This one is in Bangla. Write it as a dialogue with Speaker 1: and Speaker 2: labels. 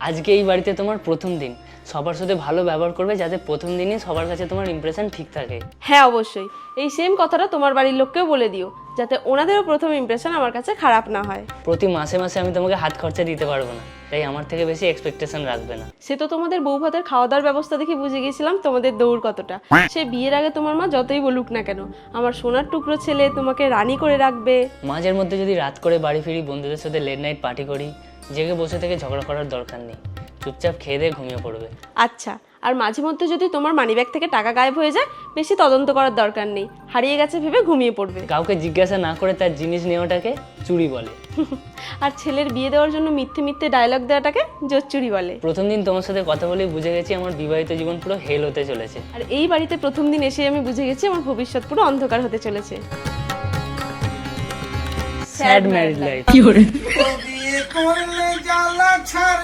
Speaker 1: আজকে এই বাড়িতে তোমার প্রথম দিন। সবার সাথে ভালো ব্যবহার করবে যাতে প্রথম দিনই সবার কাছে তোমার ইমপ্রেশন ঠিক থাকে।
Speaker 2: হ্যাঁ অবশ্যই। এই সেম কথাটা তোমার বাড়ির লোককেও বলে দিও যাতে ওনাদেরও প্রথম ইমপ্রেশন আমার কাছে খারাপ না হয়।
Speaker 1: প্রতি মাসে মাসে আমি তোমাকে হাত খরচা দিতে পারব না তাই আমার থেকে বেশি এক্সপেকটেশন রাখবে না।
Speaker 2: সে তো তোমাদের বউ ভাতের খাওয়া দাওয়ার ব্যবস্থা দেখে বুঝে গেছিলাম তোমাদের দৌড় কতটা। সে বিয়ের আগে তোমার মা যতই বলুক না কেন আমার সোনার টুকরো ছেলে তোমাকে রানী করে রাখবে।
Speaker 1: মাঝের মধ্যে যদি রাত করে বাড়ি ফিরি বন্ধুদের সাথে লেট নাইট পার্টি করি জেগে বসে থেকে ঝগড়া করার দরকার নেই। চুপচাপ খেয়ে দিয়ে ঘুমিয়ে পড়বে।
Speaker 2: আচ্ছা আর মাঝে মধ্যে যদি তোমার মানিব্যাগ থেকে টাকা গায়েব হয়ে যায় বেশি তদন্ত করার দরকার নেই। হারিয়ে গেছে ভেবে ঘুমিয়ে পড়বে।
Speaker 1: কাউকে জিজ্ঞাসা না করে তার জিনিস নেওয়াটাকে চুরি বলে।
Speaker 2: আর ছেলের বিয়ে দেওয়ার জন্য মিথ্যে মিথ্যে ডায়লগ দেওয়াটাকে জোচ্চুরি বলে।
Speaker 1: প্রথম দিন তোমার সাথে কথা বলেই বুঝে গেছি আমার বিবাহিত জীবন পুরো হেল হতে চলেছে।
Speaker 2: আর এই বাড়িতে প্রথম দিন এসে আমি বুঝে গেছি আমার ভবিষ্যৎ পুরো অন্ধকার হতে চলেছে।
Speaker 1: স্যাড ম্যারিড লাইফ
Speaker 3: করলে জ্বালা ছাড়লে